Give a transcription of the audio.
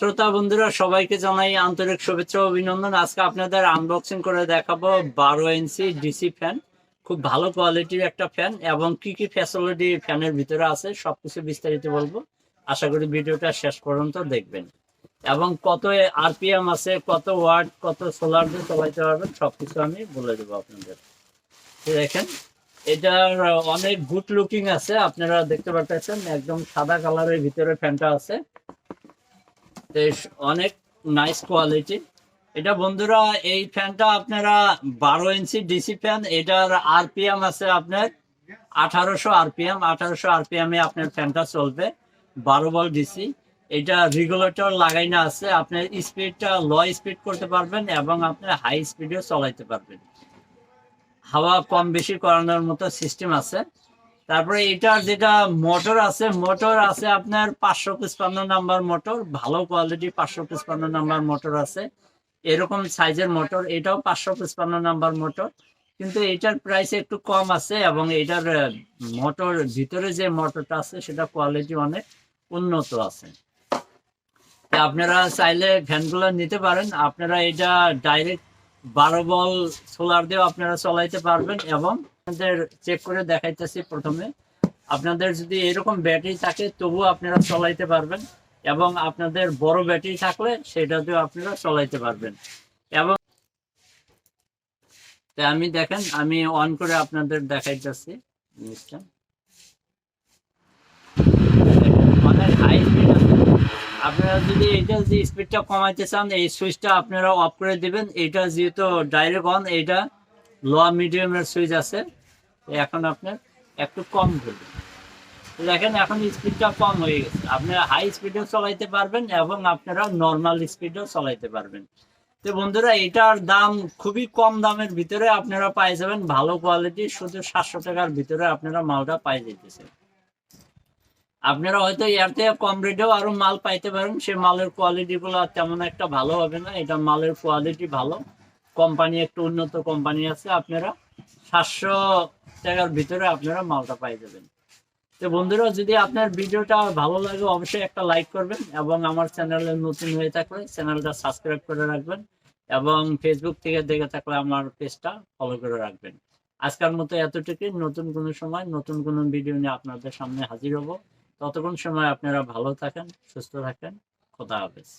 শ্রোতা বন্ধুরা, সবাইকে জানাই আন্তরিক শুভেচ্ছা অভিনন্দন। আজকে আপনাদের আনবক্সিং করে দেখাবো বারো ইঞ্চি ডিসি ফ্যান। খুব ভালো কোয়ালিটির একটা ফ্যান এবং কি কি ফ্যাসিলিটি ফ্যানের ভিতরে আছে সবকিছু বিস্তারিত বলব। আশা করি ভিডিওটা শেষ পর্যন্ত দেখবেন। এবং কত আরপিএম আছে, কত ওয়াট কত সোলার দিয়ে চালাইতে পারবেন, সবকিছু আমি বলে দেবো আপনাদের। দেখেন, এটার অনেক গুড লুকিং আছে, আপনারা দেখতে পাচ্ছেন একদম সাদা কালারের ভিতরে ফ্যানটা আছে। বেশ অনেক নাইস কোয়ালিটি এটা বন্ধুরা, এই ফ্যানটা আপনারা বারো ইঞ্চি ডিসি ফ্যান এটার আরপিএম আছে আপনার আঠারোশো আরপিএম আঠারোশো এ আপনার ফ্যানটা চলবে, বারো বল ডিসি এটা রেগুলেটর লাগাইনা আছে, আপনার স্পিডটা লো স্পিড করতে পারবেন এবং আপনার হাই স্পিডেও চলাইতে পারবেন। হাওয়া কম বেশি করানোর মতো সিস্টেম আছে। তারপরে এটার যেটা মোটর আছে মোটর আছে আপনার পাঁচশো পঁচপান্ন নাম্বার মোটর, ভালো কোয়ালিটি পাঁচশো পঁচপান্ন নাম্বার মোটর আছে। এরকম সাইজের মোটর, এটাও পাঁচশো পঁচপান্ন নাম্বার মোটর। কিন্তু এটার প্রাইস একটু কম আছে এবং এটার মোটর ভিতরে যে মোটরটা আছে সেটা কোয়ালিটি অনেক উন্নত আছে। আপনারা চাইলে ফ্যানগুলো নিতে পারেন। আপনারা এটা ডাইরেক্ট বারো বল সোলার দিয়েও আপনারা চলাইতে পারবেন এবং আপনাদের চেক করে দেখাইতেছি প্রথমে। আপনাদের যদি এরকম ব্যাটারি থাকে, তবুও আপনারা চলাইতে পারবেন এবং আপনাদের বড় ব্যাটারি থাকলে সেটা দিয়েও আপনারা চলাইতে পারবেন। এবং আমি দেখেন, আমি অন করে আপনাদের দেখাইতেছি। জিনিসটা। আপনারা যদি এটা যে স্পিডটা কমাইতে চান, এই সুইচটা আপনারা অফ করে দিবেন। এটা যেহেতু ডাইরেক্ট অন এইটা লো মিডিয়ামের সুইচ আছে। এখন আপনার একটু কম ধরবে। দেখেন এখন স্পিডটা কম হয়ে গেছে। আপনারা হাই স্পিডেও চালাইতে পারবেন এবং আপনারা নর্মাল স্পিডেও চালাইতে পারবেন। তো বন্ধুরা, এটার দাম খুবই কম দামের ভিতরে আপনারা পাই যাবেন। ভালো কোয়ালিটি শুধু সাতশো টাকার ভিতরে আপনারা মালটা পাই যেতেছে আপনারা হয়তো এর কম রেটেও আরও মাল পাইতে পারেন। সে মালের কোয়ালিটি গুলো তেমন একটা ভালো হবে না। এটা মালের কোয়ালিটি ভালো। কোম্পানি একটু উন্নত কোম্পানি আছে, আপনারা সাতশো টাকার ভিতরে আপনারা মালটা পাই যাবেন। তো বন্ধুরা, যদি আপনার ভিডিওটা ভালো লাগে, অবশ্যই একটা লাইক করবেন এবং আমার চ্যানেলে নতুন হয়ে থাকলে চ্যানেলটা সাবস্ক্রাইব করে রাখবেন এবং ফেসবুক থেকে দেখে থাকলে আমার পেজটা ফলো করে রাখবেন। আজকের মতো এতটুকুই। নতুন কোনো সময়, নতুন কোন ভিডিও নিয়ে আপনাদের সামনে হাজির হব। ততক্ষণ সময় আপনারা ভালো থাকেন, সুস্থ থাকেন। খোদা হাফেজ।